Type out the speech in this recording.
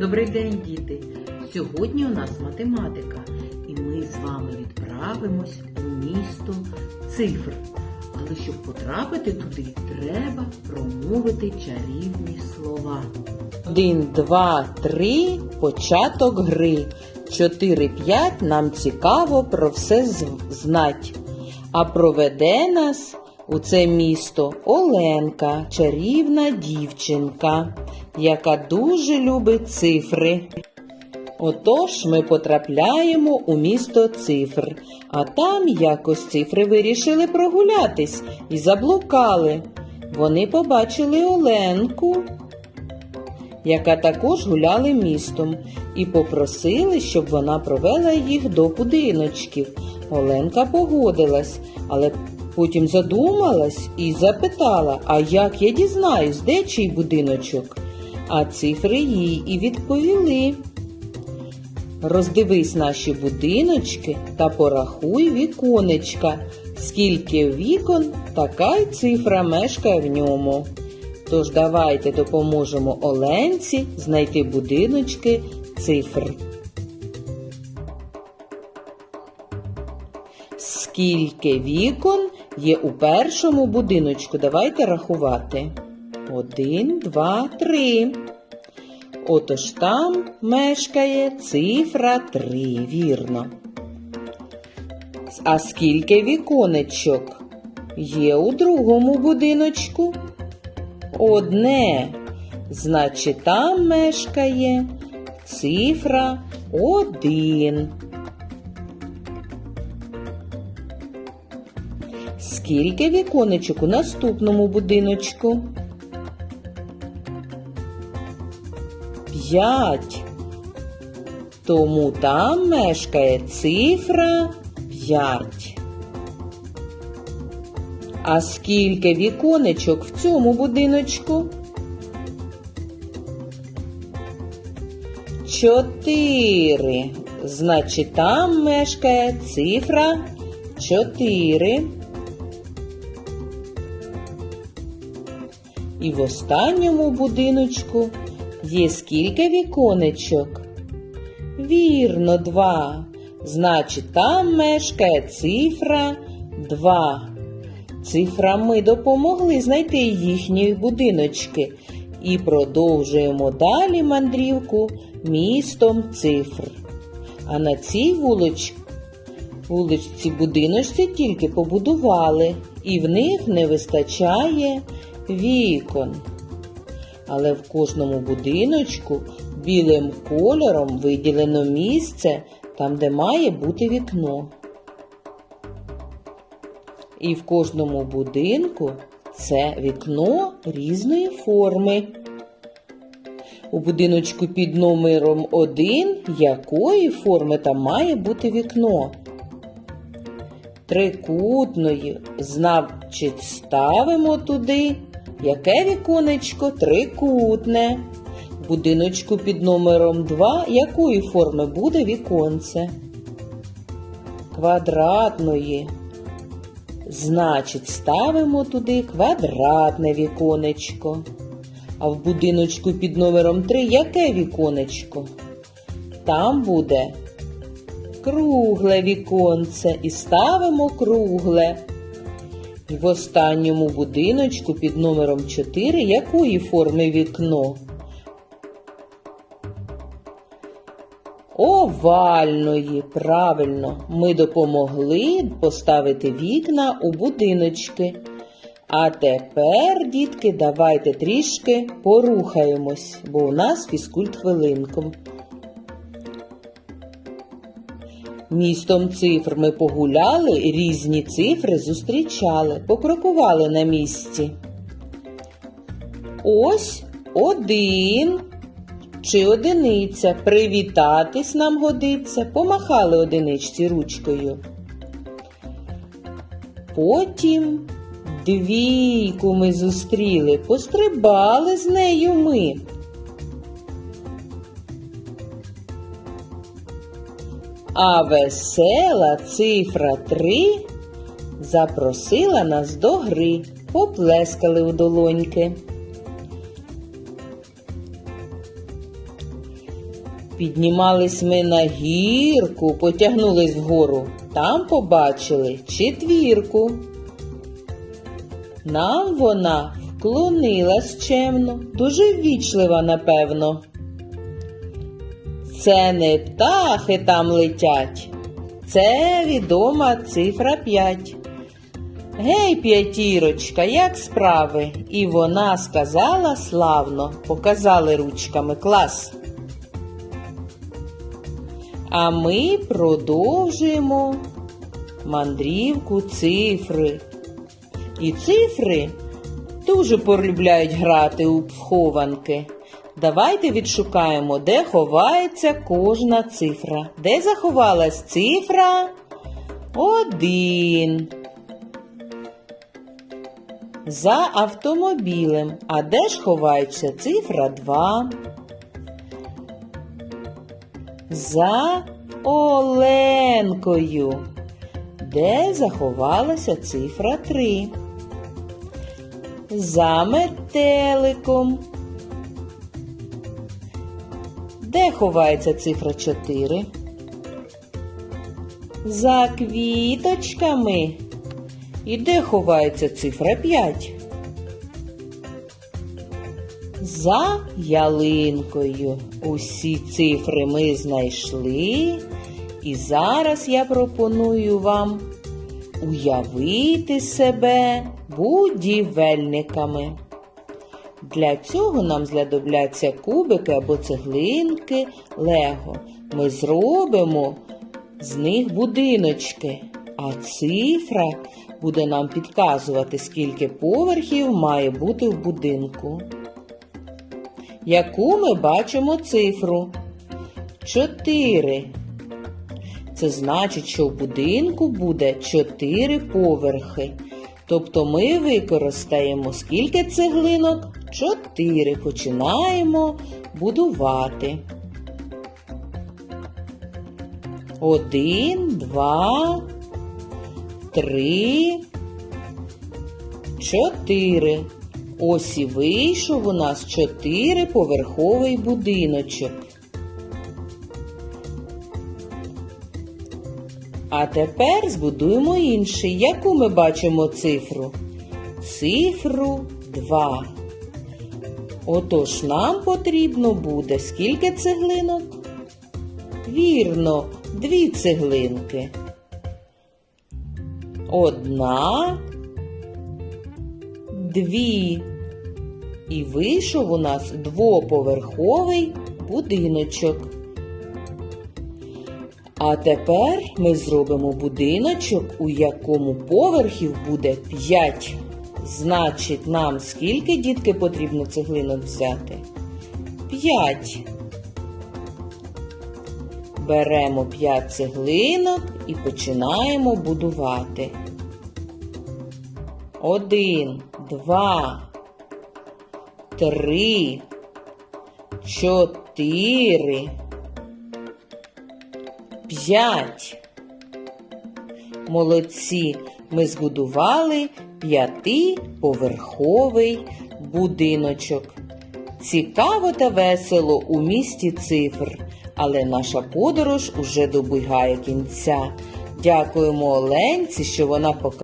Добрий день, діти! Сьогодні у нас математика, і ми з вами відправимось у місто цифр. Але щоб потрапити туди, треба промовити чарівні слова. Один, два, три, початок гри. Чотири, п'ять нам цікаво про все знать. А проведе нас у це місто Оленка, чарівна дівчинка, яка дуже любить цифри. Отож ми потрапляємо у місто цифр, а там якось цифри вирішили прогулятись і заблукали. Вони побачили Оленку, яка також гуляли містом, і попросили, щоб вона провела їх до будиночків. Оленка погодилась, але потім задумалась і запитала, а як я дізнаюсь, де чий будиночок? А цифри їй і відповіли. Роздивись наші будиночки та порахуй віконечка. Скільки вікон, така й цифра мешкає в ньому. Тож давайте допоможемо Оленці знайти будиночки цифр. Скільки вікон є у першому будиночку? Давайте рахувати. Один, два, три. Отож там мешкає цифра 3, вірно. А скільки віконечок є у другому будиночку? Одне. Значить, там мешкає цифра 1. Скільки віконечок у наступному будиночку? П'ять. Тому там мешкає цифра 5. А скільки віконечок в цьому будиночку? Чотири. Значить, там мешкає цифра 4. І в останньому будиночку є скільки віконечок? Вірно, два. Значить, там мешкає цифра 2. Цифрами допомогли знайти їхні будиночки і продовжуємо далі мандрівку містом цифр. А на цій вулич... вуличці будиночці тільки побудували, і в них не вистачає вікон. Але в кожному будиночку білим кольором виділено місце там, де має бути вікно. І в кожному будинку це вікно різної форми. У будиночку під номером 1 якої форми там має бути вікно? Трикутної, значить, ставимо туди. Яке віконечко трикутне. В будиночку під номером 2 якої форми буде віконце? Квадратної. Значить, ставимо туди квадратне віконечко. А в будиночку під номером 3 яке віконечко? Там буде кругле віконце і ставимо кругле. В останньому будиночку під номером 4 якої форми вікно? Овальної, правильно, ми допомогли поставити вікна у будиночки. А тепер, дітки, давайте трішки порухаємось, бо у нас фізкульт хвилинком. Містом цифр ми погуляли, різні цифри зустрічали, покрокували на місці. Ось один чи одиниця. Привітатись нам годиться, помахали одиничці ручкою. Потім двійку ми зустріли, пострибали з нею ми. А весела цифра три запросила нас до гри, поплескали у долоньки. Піднімались ми на гірку, потягнулись вгору. Там побачили четвірку. Нам вона вклонилась чемно, дуже ввічлива, напевно. Це не птахи там летять, це відома цифра п'ять. Гей, п'ятірочка, як справи? І вона сказала славно, показали ручками клас. А ми продовжуємо мандрівку цифри. І цифри дуже полюбляють грати у схованки. Давайте відшукаємо, де ховається кожна цифра. Де заховалась цифра? Один. За автомобілем. А де ж ховається цифра 2? За Оленкою. Де заховалася цифра 3? За метеликом. Де ховається цифра 4? За квіточками. І де ховається цифра 5? За ялинкою. Усі цифри ми знайшли. І зараз я пропоную вам уявити себе будівельниками. Для цього нам знадобляться кубики або цеглинки Лего. Ми зробимо з них будиночки, а цифра буде нам підказувати, скільки поверхів має бути в будинку. Яку ми бачимо цифру? Чотири. Це значить, що в будинку буде чотири поверхи. Тобто ми використаємо скільки цеглинок? Чотири. Починаємо будувати. Один, два, три, чотири. Ось і вийшов у нас чотириповерховий будиночок. А тепер збудуємо інший. Яку ми бачимо цифру? Цифру 2. Отож, нам потрібно буде скільки цеглинок? Вірно, дві цеглинки. Одна, дві. І вийшов у нас двоповерховий будиночок. А тепер ми зробимо будиночок, у якому поверхів буде 5. Значить, нам скільки дітки потрібно цеглинок взяти? 5. Беремо 5 цеглинок і починаємо будувати. Один, два, три, чотири. П'ять. Молодці. Ми збудували п'ятиповерховий будиночок. Цікаво та весело у місті цифр, але наша подорож уже добігає кінця. Дякуємо Оленці, що вона показала.